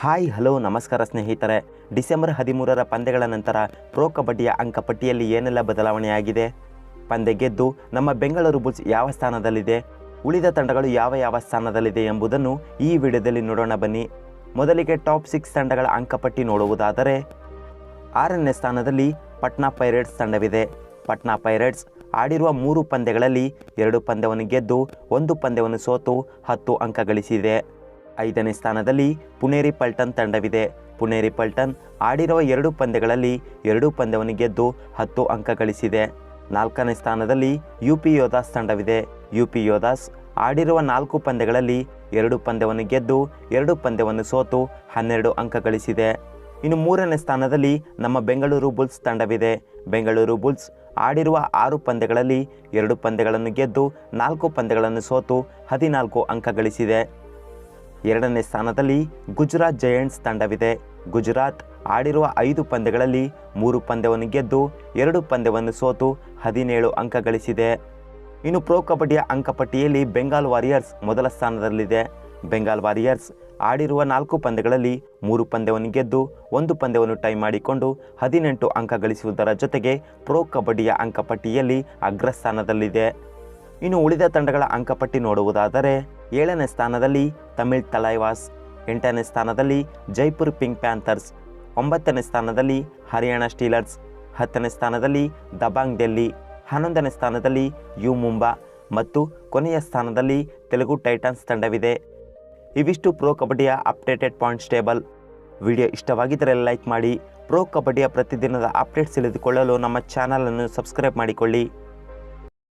Hi, hello, ನಮಸ್ಕಾರ ಸ್ನೇಹಿತರೆ. December ಹದಿಮೂರರ ಪಂದ್ಯಗಳ ನಂತರ ಪ್ರೋ ಕಬಡ್ಡಿಯ ಅಂಕಪಟ್ಟಿಯಲ್ಲಿ ಏನೆಲ್ಲ ಬದಲಾವಣೆಯಾಗಿದೆ? ಪಂದ್ಯ ಗೆದ್ದು ನಮ್ಮ ಬೆಂಗಳೂರು ಬುಲ್ಸ್ ಯಾವ ಸ್ಥಾನದಲ್ಲಿದೆ? ಉಳಿದ ತಂಡಗಳು ಯಾವ ಯಾವ ಸ್ಥಾನದಲ್ಲಿದೆ ಎಂಬುದನ್ನು ಈ ವಿಡಿಯೋದಲ್ಲಿ ನೋಡೋಣ ಬನ್ನಿ. ಮೊದಲಿಗೆ ಟಾಪ್ ಸಿಕ್ಸ್ ತಂಡಗಳ ಅಂಕಪಟ್ಟಿ ನೋಡುವುದಾದರೆ, ಆರನೇ ಸ್ಥಾನದಲ್ಲಿ ಪಟ್ನಾ ಪೈರೇಟ್ಸ್ ತಂಡವಿದೆ. ಪಟ್ನಾ ಪೈರೇಟ್ಸ್ ಆಡಿರುವ ಮೂರು ಪಂದ್ಯಗಳಲ್ಲಿ ಎರಡು ಪಂದ್ಯವನ್ನು ಗೆದ್ದು ಒಂದು ಪಂದ್ಯವನ್ನು ಸೋತು ಹತ್ತು ಅಂಕ ಗಳಿಸಿದೆ. ಐದನೇ ಸ್ಥಾನದಲ್ಲಿ ಪುಣೇರಿ ಪಲ್ಟನ್ ತಂಡವಿದೆ. ಪುಣೇರಿ ಪಲ್ಟನ್ ಆಡಿರುವ ಎರಡು ಪಂದ್ಯಗಳಲ್ಲಿ ಎರಡೂ ಪಂದ್ಯವನ್ನು ಗೆದ್ದು ಹತ್ತು ಅಂಕ ಗಳಿಸಿದೆ. ನಾಲ್ಕನೇ ಸ್ಥಾನದಲ್ಲಿ ಯು ಪಿ ಯೋಧಾಸ್ ತಂಡವಿದೆ. ಯು ಪಿ ಯೋಧಾಸ್ ಆಡಿರುವ ನಾಲ್ಕು ಪಂದ್ಯಗಳಲ್ಲಿ ಎರಡು ಪಂದ್ಯವನ್ನು ಗೆದ್ದು ಎರಡು ಪಂದ್ಯವನ್ನು ಸೋತು ಹನ್ನೆರಡು ಅಂಕ ಗಳಿಸಿದೆ. ಇನ್ನು ಮೂರನೇ ಸ್ಥಾನದಲ್ಲಿ ನಮ್ಮ ಬೆಂಗಳೂರು ಬುಲ್ಸ್ ತಂಡವಿದೆ. ಬೆಂಗಳೂರು ಬುಲ್ಸ್ ಆಡಿರುವ ಆರು ಪಂದ್ಯಗಳಲ್ಲಿ ಎರಡು ಪಂದ್ಯಗಳನ್ನು ಗೆದ್ದು ನಾಲ್ಕು ಪಂದ್ಯಗಳನ್ನು ಸೋತು ಹದಿನಾಲ್ಕು ಅಂಕ ಗಳಿಸಿದೆ. ಎರಡನೇ ಸ್ಥಾನದಲ್ಲಿ ಗುಜರಾತ್ ಜಯಂಟ್ಸ್ ತಂಡವಿದೆ. ಗುಜರಾತ್ ಆಡಿರುವ ಐದು ಪಂದ್ಯಗಳಲ್ಲಿ ಮೂರು ಪಂದ್ಯವನ್ನು ಗೆದ್ದು ಎರಡು ಪಂದ್ಯವನ್ನು ಸೋತು ಹದಿನೇಳು ಅಂಕ ಗಳಿಸಿದೆ. ಇನ್ನು ಪ್ರೋ ಕಬಡ್ಡಿಯ ಅಂಕಪಟ್ಟಿಯಲ್ಲಿ ಬೆಂಗಾಲ್ ವಾರಿಯರ್ಸ್ ಮೊದಲ ಸ್ಥಾನದಲ್ಲಿದೆ. ಬೆಂಗಾಲ್ ವಾರಿಯರ್ಸ್ ಆಡಿರುವ ನಾಲ್ಕು ಪಂದ್ಯಗಳಲ್ಲಿ ಮೂರು ಪಂದ್ಯವನ್ನು ಗೆದ್ದು ಒಂದು ಪಂದ್ಯವನ್ನು ಟೈ ಮಾಡಿಕೊಂಡು ಹದಿನೆಂಟು ಅಂಕ ಗಳಿಸುವುದರ ಜೊತೆಗೆ ಪ್ರೋ ಕಬಡ್ಡಿಯ ಅಂಕಪಟ್ಟಿಯಲ್ಲಿ ಅಗ್ರಸ್ಥಾನದಲ್ಲಿದೆ. ಇನ್ನು ಉಳಿದ ತಂಡಗಳ ಅಂಕಪಟ್ಟಿ ನೋಡುವುದಾದರೆ ಏಳನೇ ಸ್ಥಾನದಲ್ಲಿ ತಮಿಳ್ ತಲೈವಾಸ್, ಎಂಟನೇ ಸ್ಥಾನದಲ್ಲಿ ಜೈಪುರ್ ಪಿಂಕ್ ಪ್ಯಾಂಥರ್ಸ್, ಒಂಬತ್ತನೇ ಸ್ಥಾನದಲ್ಲಿ ಹರಿಯಾಣ ಸ್ಟೀಲರ್ಸ್, ಹತ್ತನೇ ಸ್ಥಾನದಲ್ಲಿ ದಬಾಂಗ್ ಡೆಲ್ಲಿ, ಹನ್ನೊಂದನೇ ಸ್ಥಾನದಲ್ಲಿ ಯು ಮುಂಬಾ ಮತ್ತು ಕೊನೆಯ ಸ್ಥಾನದಲ್ಲಿ ತೆಲುಗು ಟೈಟನ್ಸ್ ತಂಡವಿದೆ. ಇವಿಷ್ಟು ಪ್ರೋ ಕಬಡ್ಡಿಯ ಅಪ್ಡೇಟೆಡ್ ಪಾಯಿಂಟ್ಸ್ ಟೇಬಲ್. ವಿಡಿಯೋ ಇಷ್ಟವಾಗಿದ್ದರೆ ಲೈಕ್ ಮಾಡಿ, ಪ್ರೋ ಕಬಡ್ಡಿಯ ಪ್ರತಿದಿನದ ಅಪ್ಡೇಟ್ಸ್ ತಿಳಿದುಕೊಳ್ಳಲು ನಮ್ಮ ಚಾನಲನ್ನು ಸಬ್ಸ್ಕ್ರೈಬ್ ಮಾಡಿಕೊಳ್ಳಿ.